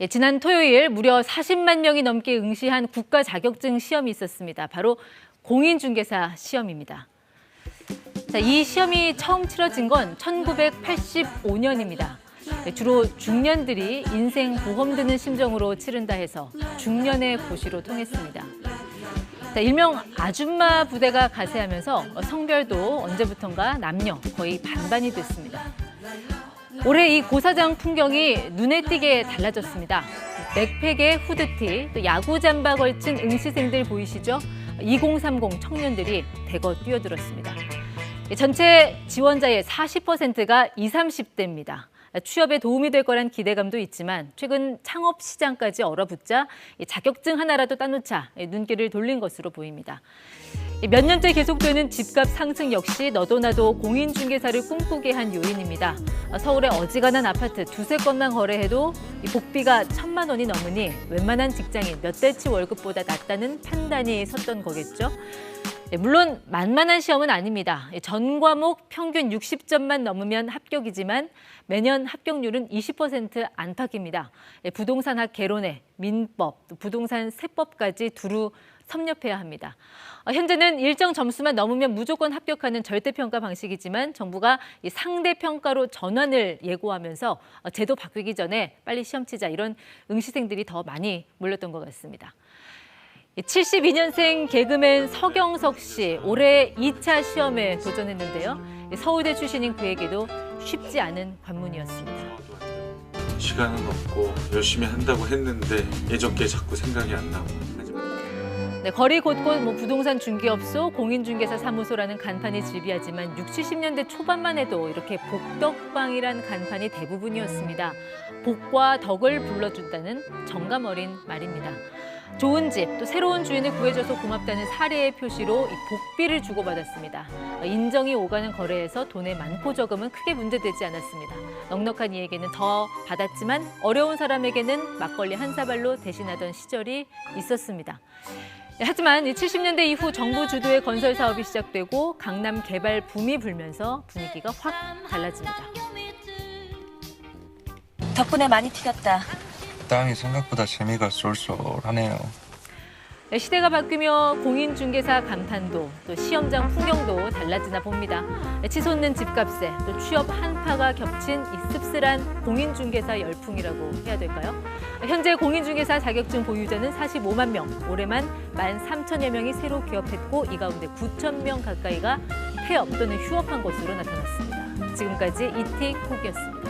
예, 지난 토요일 무려 40만 명이 넘게 응시한 국가 자격증 시험이 있었습니다. 바로 공인중개사 시험입니다. 자, 이 시험이 처음 치러진 건 1985년입니다. 네, 주로 중년들이 인생 보험 드는 심정으로 치른다 해서 중년의 고시로 통했습니다. 자, 일명 아줌마 부대가 가세하면서 성별도 언제부턴가 남녀 거의 반반이 됐습니다. 올해 이 고사장 풍경이 눈에 띄게 달라졌습니다. 백팩에 후드티, 또 야구 잠바 걸친 응시생들 보이시죠? 2030 청년들이 대거 뛰어들었습니다. 전체 지원자의 40%가 20, 30대입니다. 취업에 도움이 될 거란 기대감도 있지만 최근 창업 시장까지 얼어붙자 자격증 하나라도 따놓자 눈길을 돌린 것으로 보입니다. 몇 년째 계속되는 집값 상승 역시 너도 나도 공인중개사를 꿈꾸게 한 요인입니다. 서울의 어지간한 아파트 두세 건만 거래해도 복비가 천만 원이 넘으니 웬만한 직장인 몇 대치 월급보다 낫다는 판단이 섰던 거겠죠. 네, 물론 만만한 시험은 아닙니다. 전 과목 평균 60점만 넘으면 합격이지만 매년 합격률은 20% 안팎입니다. 네, 부동산학 개론에 민법, 또 부동산 세법까지 두루 섭렵해야 합니다. 어, 현재는 일정 점수만 넘으면 무조건 합격하는 절대평가 방식이지만 정부가 이 상대평가로 전환을 예고하면서 어, 제도 바뀌기 전에 빨리 시험 치자 이런 응시생들이 더 많이 몰렸던 것 같습니다. 72년생 개그맨 서경석 씨 올해 2차 시험에 도전했는데요. 서울대 출신인 그에게도 쉽지 않은 관문이었습니다. 시간은 없고 열심히 한다고 했는데 예전께 자꾸 생각이 안 나고 네, 거리 곳곳 뭐 부동산 중개업소, 공인중개사 사무소라는 간판이 즐비하지만 60, 70년대 초반만 해도 이렇게 복덕방이란 간판이 대부분이었습니다. 복과 덕을 불러준다는 정감 어린 말입니다. 좋은 집, 또 새로운 주인을 구해줘서 고맙다는 사례의 표시로 이 복비를 주고받았습니다. 인정이 오가는 거래에서 돈의 많고 적음은 크게 문제되지 않았습니다. 넉넉한 이에게는 더 받았지만 어려운 사람에게는 막걸리 한 사발로 대신하던 시절이 있었습니다. 네, 하지만 70년대 이후 정부 주도의 건설 사업이 시작되고 강남 개발 붐이 불면서 분위기가 확 달라집니다. 덕분에 많이 튀겼다. 땅이 생각보다 재미가 쏠쏠하네요. 네, 시대가 바뀌며 공인중개사 감탄도 또 시험장 풍경도 달라지나 봅니다. 네, 치솟는 집값에 또 취업 한파가 겹친 이 씁쓸한 공인중개사 열풍이라고 해야 될까요? 현재 공인중개사 자격증 보유자는 45만 명, 올해만 13,000여 명이 새로 개업했고 이 가운데 9천 명 가까이가 폐업 또는 휴업한 것으로 나타났습니다. 지금까지 이티 콕이었습니다.